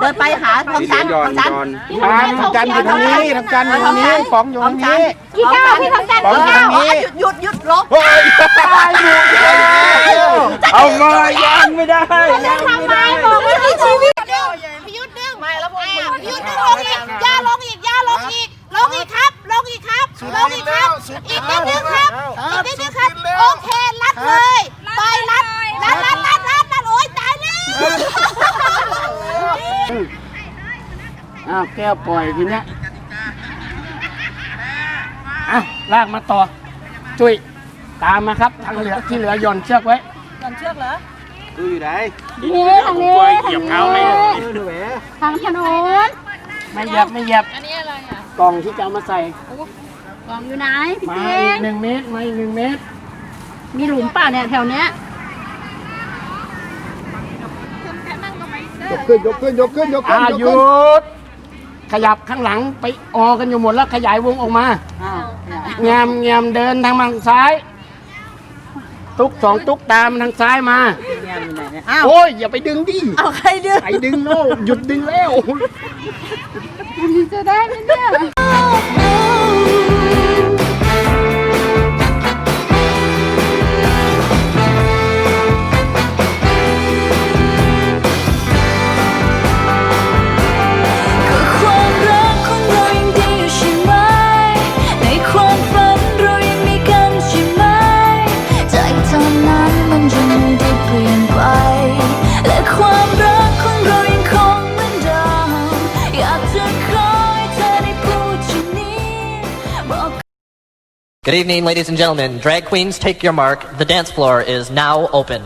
เดินไปหาทองจันทร์องจันทร์งจันอยู่ตรงนี้ทางจันอยู่ตรงนี้ป๋องอยู่ตรงนี้พี่ก้าพี่ทองจันทร์ป๋องยู่ทางนี้หยุดหยุดลบโอ้ยเอามายังไม่ได้ยัทำไมบอกว่าในชีวิตเดียวพี่ยุดเรื่องไม่แล้วผมพี่ยุดเรื่องลงอีกย่าลงอีกย่าลงอีกลงอีกครับลงอีกครับลงอีกครับอีกเดียว อ้าวแก้วปล่อยทีเนี้ยอะลากมาต่อ จุ้ยตามมาครับทางเหลือที่เหลือหย่อนเชือกไว้ดูอยู่ไหนนี่ทางนี้เหยียบเท้าเลยทางถนนไม่เหยียบไม่เหยียบอันนี้อะไรอะกล่องที่จะเอามาใส่กล่องอยู่ไหนพี่มาเจอีงกหนึ่งเมตรมาอีกหนึ่งเมตร มีหลุมป่าเนี่ยแถวเนี้ยยกขึ้นยกขึ้นยกขึ้นยกขึ้อ่านยหกยุขึ้นด ขยับข้างหลังไปออกันอยู่หมดแล้วขยายวงออกมาแงมแงมเดินทางทางซ้ายตุ๊กสองตุ๊กตามทางซ้ายมาโอ้ยอย่าไปดึงดิเอาใครดึง ไปดึงแล้วหยุดดึงแล้ว จะได้ไหมเนี่ย Good evening, ladies and gentlemen. Drag queens, take your mark. The dance floor is now open.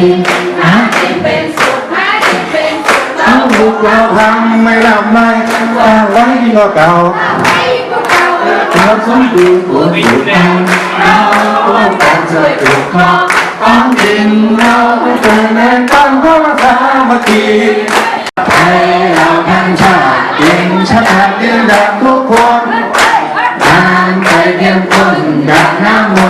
วันที่นะเป็นสุขมาเป็นสุขเราบุกเราทำไม่รับไม่แต่ไว้ดีกว่าเก่าเราสมบูรณ์ผู้อยู่แดงเราต้องการจะถูกครองของจริงเราเป็นแรงตั้งเข้ามาสามัคคีให้เราทั้งชาติเก่งชาติเดียวดังทุกคนทานไปเพียงคนดังน้ำมน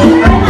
Thank you.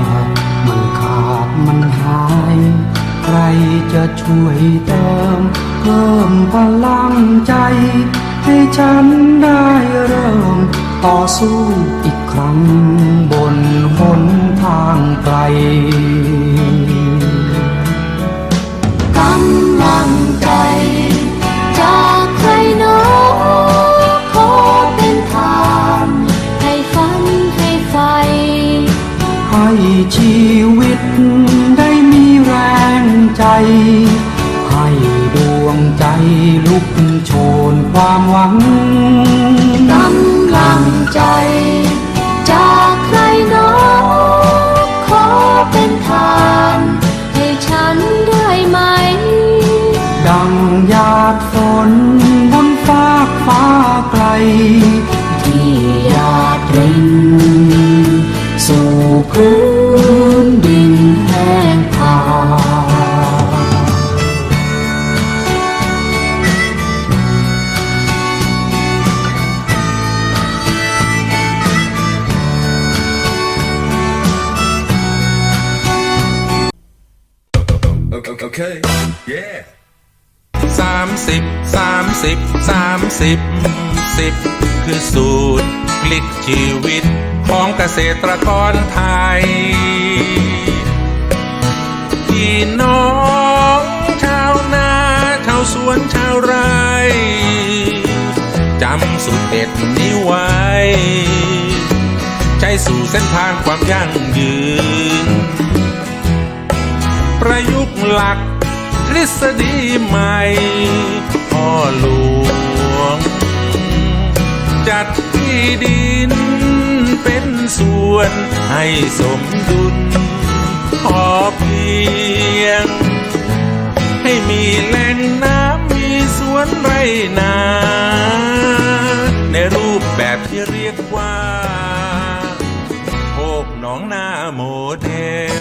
ขาด มันหาย ใครจะช่วยเติม เพิ่มพลังใจ ให้ฉันได้เริ่ม ต่อสู้อีกครั้งบนหนทางไกลกำลัง Okay, yeah. สามสิบสามสิบสามสิบสิบคือสูตรพลิกชีวิตของเกษตรกรไทย พี่น้องชาวนาชาวสวนชาวไร่จำสูตรเด็ดนี้ไว้ ใช้สู่เส้นทางความยั่งยืน ประยุกต์หลักทฤษฎีใหม่พ่อหลวง จัดที่ดินเป็นส่วนให้สมดุลพอเพียง ให้มีแหล่งน้ำมีสวนไรนา ในรูปแบบที่เรียกว่าโคกหนองนาโมเดล